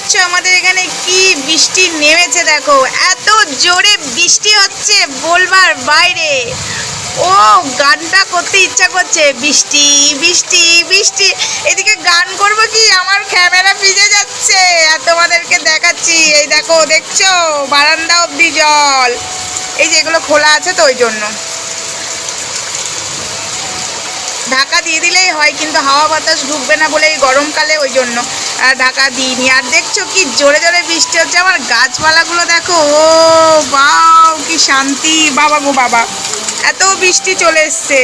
পাচ্ছ আমাদের এখানে কি বৃষ্টি নেমেছে দেখো। এত জোরে বৃষ্টি হচ্ছে বলবার বাইরে। ও, গানটা করতে ইচ্ছা করছে। বৃষ্টি বৃষ্টি বৃষ্টি। এদিকে গান করব কি? আমার ক্যামেরা ভিজে যাচ্ছে। আর তোমাদেরকে দেখাচ্ছি। এই দেখো, দেখছ? বারান্দা অবধি জল। এই যে এগুলো খোলা আছে তো ওই জন্য। ঢাকা দিয়ে দিলেই হয়, কিন্তু হাওয়া বাতাস ঢুকবে না বলে এই গরমকালে ওই জন্য ঢাকা দিইনি। আর দেখছ কি জোরে জোরে বৃষ্টি হচ্ছে, আমার গাছপালাগুলো দেখো, ও বাও, কি শান্তি, বাবা গো বাবা, এত বৃষ্টি চলে এসছে।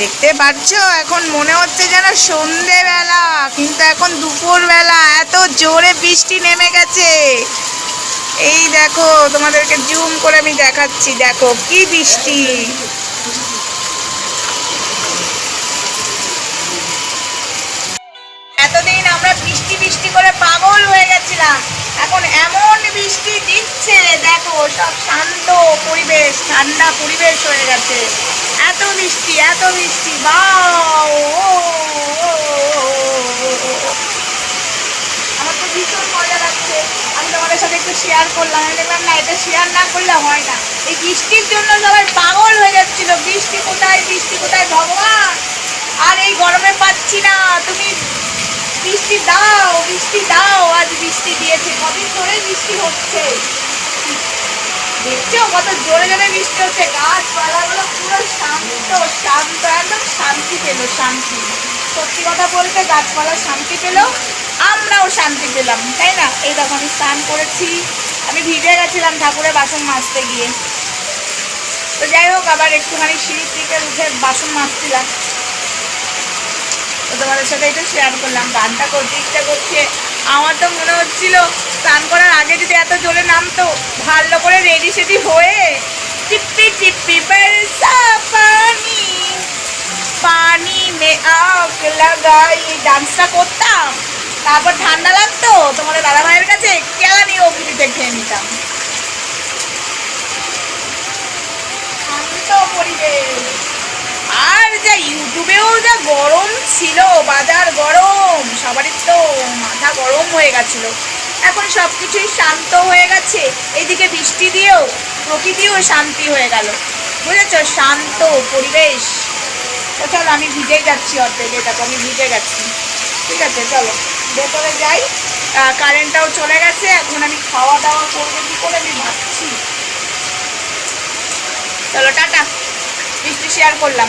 দেখতে পাচ্ছ, এখন মনে হচ্ছে যেন সন্ধেবেলা, কিন্তু এখন দুপুরবেলা, এত জোরে বৃষ্টি নেমে গেছে। দেখো, তোমাদেরকে জুম করে আমি দেখাচ্ছি। দেখো, কি বৃষ্টি। এতদিন আমরা বৃষ্টি বৃষ্টি করে পাগল হয়ে গেছিলাম। এখন এমন বৃষ্টি দিচ্ছে, দেখো, সব শান্ত পরিবেশ, ঠান্ডা পরিবেশ হয়ে গেছে। এত বৃষ্টি এত বৃষ্টি বাও আমার তো ভীষণ মজা লাগছে আমি তোমাদের সাথে একটু শেয়ার করলাম। আমি দেখলাম না এটা শেয়ার না করলে হয় না। এই বৃষ্টির জন্য সবাই পাগল হয়ে যাচ্ছিল। বৃষ্টি কোথায় বৃষ্টি কোথায়, ভগবান! আর এই গরমে পাচ্ছি না। তুমি বৃষ্টি দাও বৃষ্টি দাও। আজ বৃষ্টি দিয়েছে, কদিন ধরে বৃষ্টি হচ্ছে। দেখছ কত জোরে জোরে বৃষ্টি হচ্ছে। গাছপালাগুলো পুরো শান্ত শান্ত, একদম শান্তি পেল, শান্তি। সত্যি কথা বলতে গাছপালা শান্তি পেল। আমরাও শান্তি পেলাম, তাই না? এই দেখো আমি স্নান করেছি। আমি ভিজে গেছিলাম ঠাকুরের বাসন মাজতে গিয়ে। তো যাই হোক, আবার একটুখানি সিঁড়ির দিকে উঠে বাসন মাজছিলাম। তো তোমাদের সাথে এটা শেয়ার করলাম। গানটা করতে ইচ্ছা করছে। আমার তো মনে হচ্ছিল, স্নান করার আগে যদি এত জোরে নামতো, ভালো করে রেডি সেডি হয়ে টিপ্পি বরসা পানি পানি মে আগ লাগাই। ডান্সটা করতাম। তারপর ঠান্ডা লাগতো তোমাদের দাদা ভাইয়ের কাছে কেলানি অগ্নিতে খেয়ে নিতাম। আর যা ইউটিউবেও যা গরম ছিল, বাজার গরম, সবারই তো মাথা গরম হয়ে গেছিল। এখন সব কিছুই শান্ত হয়ে গেছে। এইদিকে বৃষ্টি দিয়েও প্রকৃতিও শান্তি হয়ে গেল। বুঝেছ? শান্ত পরিবেশ। চলো, আমি ভিজে যাচ্ছি অর্ধেক দেখো আমি ভিজে গেছি। ঠিক আছে, চলো। ভেতরে যাই কারেন্টটাও চলে গেছে, এখন আমি খাওয়া দাওয়া করব কি করে আমি ভাবছি। চলো, টাটা। বৃষ্টি শেয়ার করলাম।